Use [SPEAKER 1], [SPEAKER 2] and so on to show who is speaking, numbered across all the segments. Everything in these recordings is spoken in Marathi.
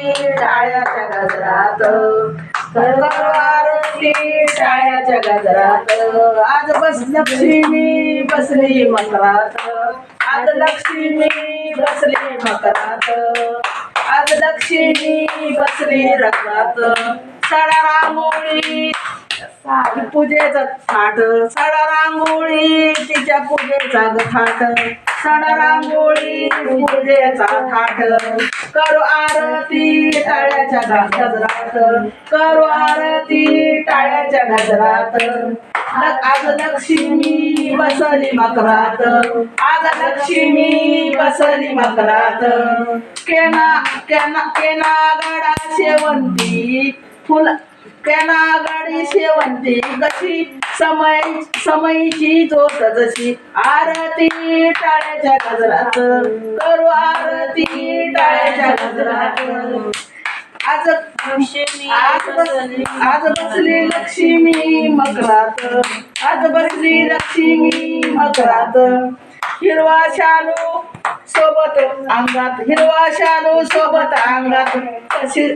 [SPEAKER 1] टाळ्याच्या गजरात करू टाळ्याच्या गजरात आज बस लक्ष्मी बसली मकरात आज लक्ष्मी बसली मकरात आज लक्ष्मी बसली रंगात. सडा रांगोळी पूजेचा थाट. सडा रांगोळी तिच्या पूजेचा थाट सण रांगोळी पूजेचा थाट. करू आरती टाळ्याच्या गा- गजरात. करू आरती टाळ्याच्या गजरात. आज लक्ष्मी बसली मकरात. आज लक्ष्मी बसली मकरात. केना केना केना गडा शेवंती फुला त्याला गाडी शेवंती कशी? समय समयची जोत जशी. आरती टाळ्याच्या गजरात. करू आरती टाळ्याच्या गजरात. आज आज बसली आज बसली लक्ष्मी मकरात. आज बसली लक्ष्मी मकरात. हिरवा शालू सोबत अंगात हिरवा शालू सोबत अंगात कशी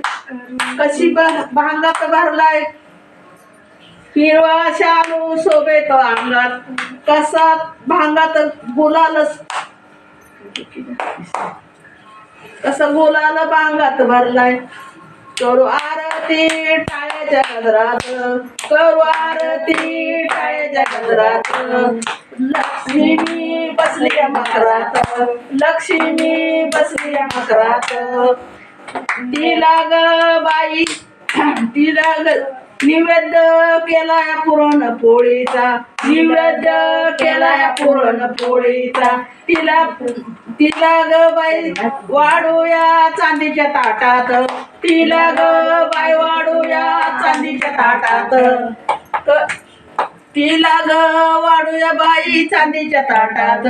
[SPEAKER 1] कशी भांगात भरलाय? हिरवा शालू सोबत अंगात कसा भांगात गुलालच कसं गुलाल भांगात भरलाय? करू आरती टाळ्याच्या गजरात करू आरती टाळ्याच्या गजरात लक्ष्मी बसली मकरात. लक्ष्मी बसली मकरात. तिला ग बाई तिला ग निवेद्य केला या पुरण पोळीचा निवेद्य पुरण पोळीचा तिला तिला ग बाई वाढूया चांदीच्या ताटात. तिला ग बाई वाढूया चांदीच्या ताटात. तिला ग वाढूया बाई चांदीच्या ताटात.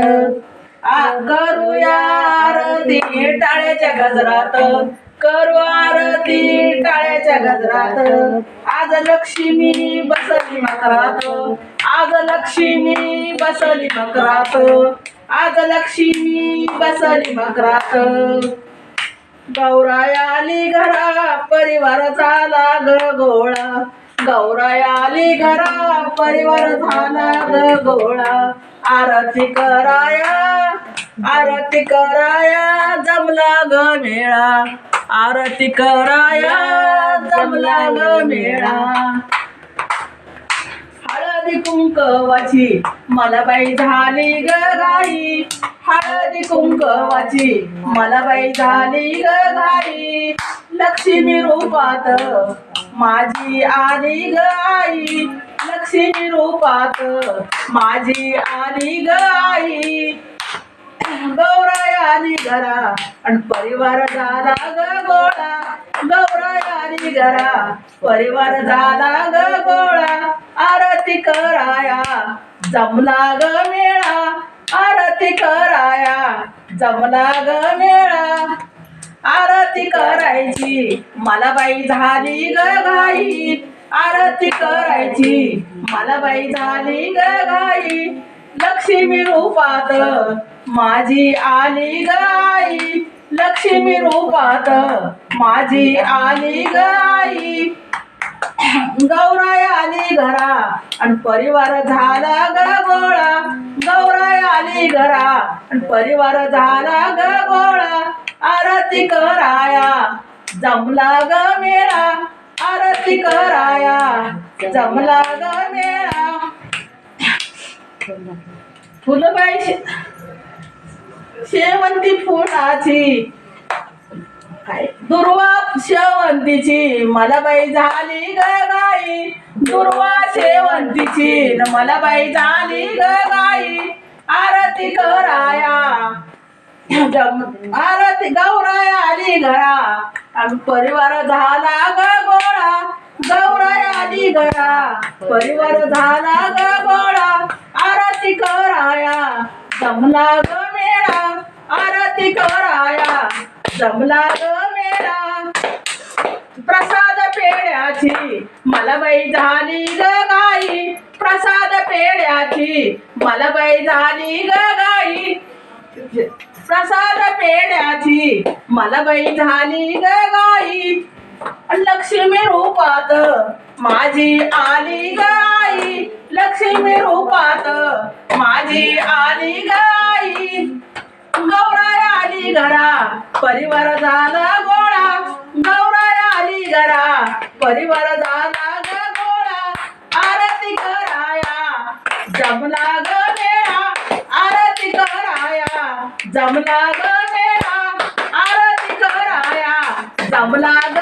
[SPEAKER 1] आ करूया आरती टाळ्याच्या गजरात. करू आरती टाळ्याच्या गजरात. आज लक्ष्मी बसली मकरात. आज लक्ष्मी बसली मकरात. आज लक्ष्मी बसली मकरात. गौराया आली घरा परिवार झाला ग गोळा. गौराय आली घरा परिवार झाला ग गोळा. आरती कराया आरती कराया जमला ग मेळा. आरती कराया जमला ग मेळा. हळदी कुंकवाची मला बाई झाली ग गाई हळदी कुंकवाची मला बाई झाली ग गाई लक्ष्मी रूपात माझी आली गाई लक्ष्मी रूपात. माझी आली गाई आई आली घरा. आणि परिवार झाला ग गोळा गौराय आली घरा. परिवार झाला ग गोळा आरती कराया. जमला ग मेळा आरती कराया. जमला ग मेळा आरती करायची. मला बाई झाली ग गाई. आरती करायची. मला बाई झाली ग गाई. लक्ष्मी रूपात माझी आली गाई लक्ष्मी रूपात माझी आली गाई गौराय आली घरा. आणि परिवार झाला ग गोळा. गौराय आली घरा. आणि परिवार झाला ग गोळा. आरती कराया. जमला ग मेळा. आरती कराया. जमला ग मेळा. फुलबाई बाई शेवंती फुलाची. काय दुर्वा शेवंतीची. मला बाई झाली ग गाई दुर्वा शेवंतीची. मला बाई झाली ग गाई आरती कराया. आरती गौराया आली घरा आणि परिवार झाला ग गोळा. गौराया आली घरा परिवार झाला ग गोळा. आरती कराया. जमला ग मेळा. आरती कराया. जमला ग मेळा. प्रसाद पेड्याची मला बाई झाली ग गाई. प्रसाद पेड्याची मला बाई झाली ग गाई. प्रसाद पेड्याची मला बाई झाली ग गाई. लक्ष्मी रूपात माझी आली गाई लक्ष्मी रूपात माझी आली गाई गौराय आली घरा परिवार झाला गोळा. गौराय आली घरा परिवार झाला ग गोळा. आरती कराया जमला ग मेळा आरती कराया जमला ग मेळा आरती कराया. जमला ग